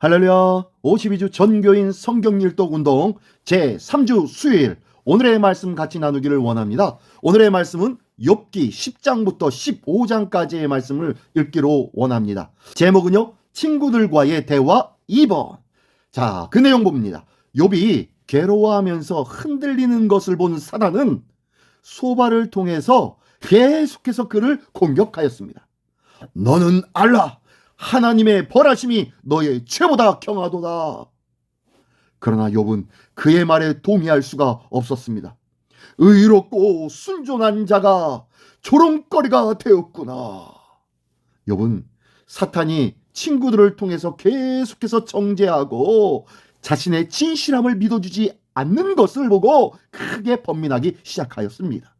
할렐루야 52주 전교인 성경일독 운동 제3주 수요일 오늘의 말씀 같이 나누기를 원합니다. 오늘의 말씀은 욥기 10장부터 15장까지의 말씀을 읽기로 원합니다. 제목은요. 친구들과의 대화 2번. 자, 그 내용 봅니다. 욥이 괴로워하면서 흔들리는 것을 본 사단은 소발을 통해서 계속해서 그를 공격하였습니다. 너는 알라 하나님의 벌하심이 너의 죄보다 경하도다. 그러나 욥은 그의 말에 동의할 수가 없었습니다. 의롭고 순종한 자가 조롱거리가 되었구나. 욥은 사탄이 친구들을 통해서 계속해서 정죄하고 자신의 진실함을 믿어주지 않는 것을 보고 크게 번민하기 시작하였습니다.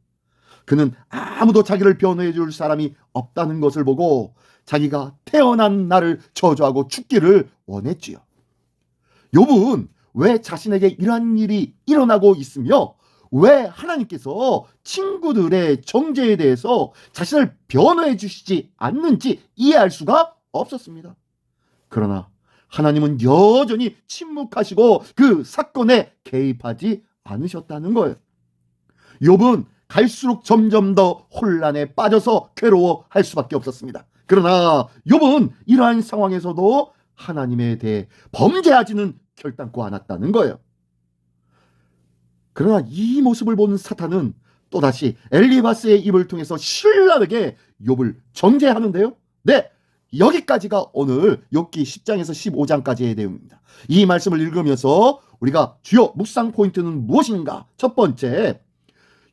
그는 아무도 자기를 변호해 줄 사람이 없다는 것을 보고 자기가 태어난 날을 저주하고 죽기를 원했지요. 욥은 왜 자신에게 이러한 일이 일어나고 있으며 왜 하나님께서 친구들의 정죄에 대해서 자신을 변호해 주시지 않는지 이해할 수가 없었습니다. 그러나 하나님은 여전히 침묵하시고 그 사건에 개입하지 않으셨다는 거예요. 욥은 갈수록 점점 더 혼란에 빠져서 괴로워할 수밖에 없었습니다. 그러나 욥은 이러한 상황에서도 하나님에 대해 범죄하지는 결단코 않았다는 거예요. 그러나 이 모습을 본 사탄은 또다시 엘리바스의 입을 통해서 신랄하게 욥을 정죄하는데요. 네, 여기까지가 오늘 욥기 10장에서 15장까지의 내용입니다. 이 말씀을 읽으면서 우리가 주요 묵상 포인트는 무엇인가? 첫 번째,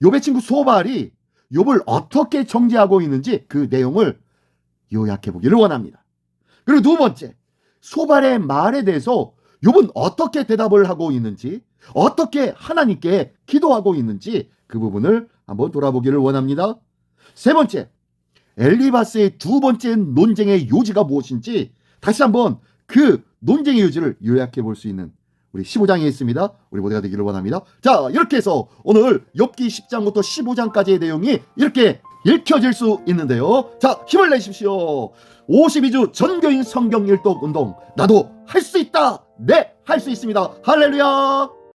욥의 친구 소발이 욥을 어떻게 정죄하고 있는지 그 내용을 요약해 보기를 원합니다. 그리고 두 번째, 소발의 말에 대해서 욥은 어떻게 대답을 하고 있는지, 어떻게 하나님께 기도하고 있는지 그 부분을 한번 돌아보기를 원합니다. 세 번째, 엘리바스의 두 번째 논쟁의 요지가 무엇인지 다시 한번 그 논쟁의 요지를 요약해 볼 수 있는 우리 15장에 있습니다. 우리 모두가 되기를 원합니다. 자, 이렇게 해서 오늘 엽기 10장부터 15장까지의 내용이 이렇게 읽혀질 수 있는데요. 자, 힘을 내십시오. 52주 전교인 성경 일독 운동. 나도 할 수 있다. 네, 할 수 있습니다. 할렐루야.